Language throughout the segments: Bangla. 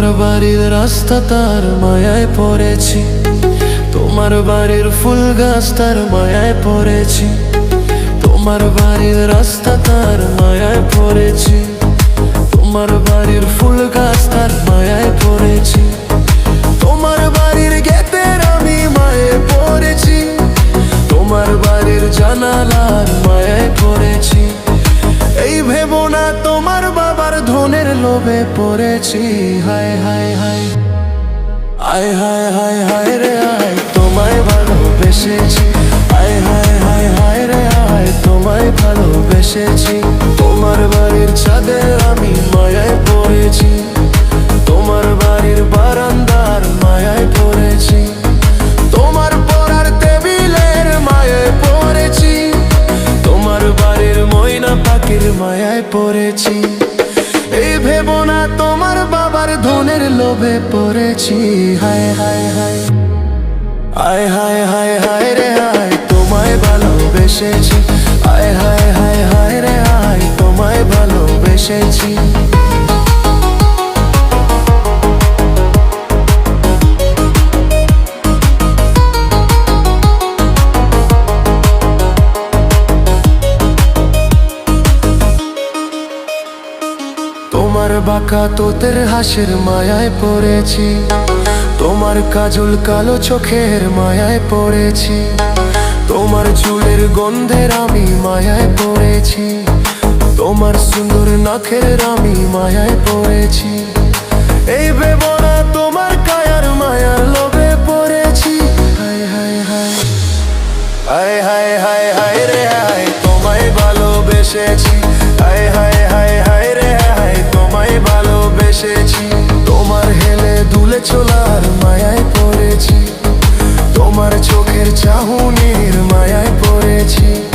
রাস্তা তার মায়ায় পড়েছি। তোমার বাড়ির ফুল গাছ তার মায়ায় পড়েছি। তোমার বাড়ির রাস্তা তার মায়ায় পড়েছি। তোমার বাড়ির ফুল গাছ তার মায়ায় পড়েছি। লোভে পড়েছি হায় হায় হায় আয় হায় হায় হায় রে আয় তোমায় ভালোবেসেছি। আয় হায় হায় হায় রে আয় তোমায় ভালোবেসেছি। তোমার বাড়ির ছাদে আমি মায়ায় পড়েছি। তোমার বাড়ির বারান্দার মায়ায় পড়েছি। তোমার পড়ার টেবিলের মায়ায় পড়েছি। তোমার বাড়ির ময়না পাখির মায়ায় পড়েছি। বাবার ধনের লোভে পড়েছি। হায় হায় হায়। আয়, হায় হায় হায় রে, হায়। তোমায় ভালোবেসেছি। আয়, হায় তোমার বাঁকা তোতের হাসির মায়ায় পড়েছি। তোমার কাজল কালো চোখের মায়ায় পড়েছি। তোমার চুলের গন্ধের আমি মায়ায় পড়েছি। তোমার সুন্দর নাখের আমি মায়ায় পড়েছি। এই বেবনা চাহুনির মায়ায় পড়েছি।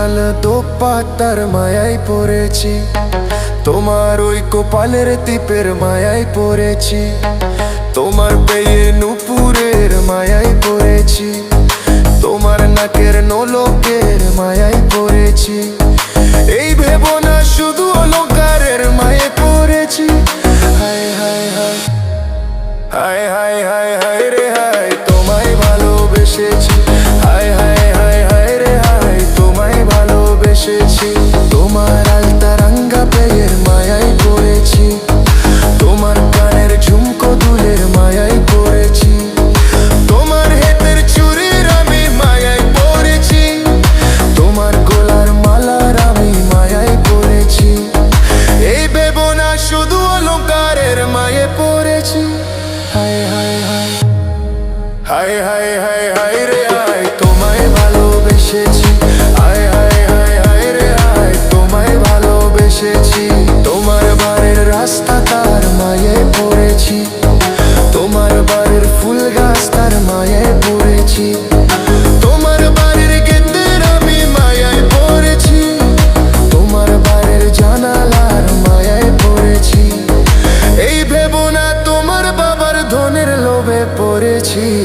লাল দোপাতার মায়ায় পড়েছি। তোমার ওই কপালের টিপের মায়ায় পড়েছি। তোমার পেয়ে নুপুরের মায়ায় পড়েছি। তোমার নাকের নোলকের মায়ায় পড়েছি। এই ভেবো না শুধু অলঙ্কারের মায়ে পড়েছি অলঙ্কারের মায়ে পড়েছি। হায় হায় হায়। হায় হায় হায় হায় রে, হায়, তোমায় ভালোবেসেছি। হায় হায় হায় হায় রে, হায়, তোমায় ভালোবেসেছি। তোমার বাড়ির রাস্তা তার মায়ে পড়েছি।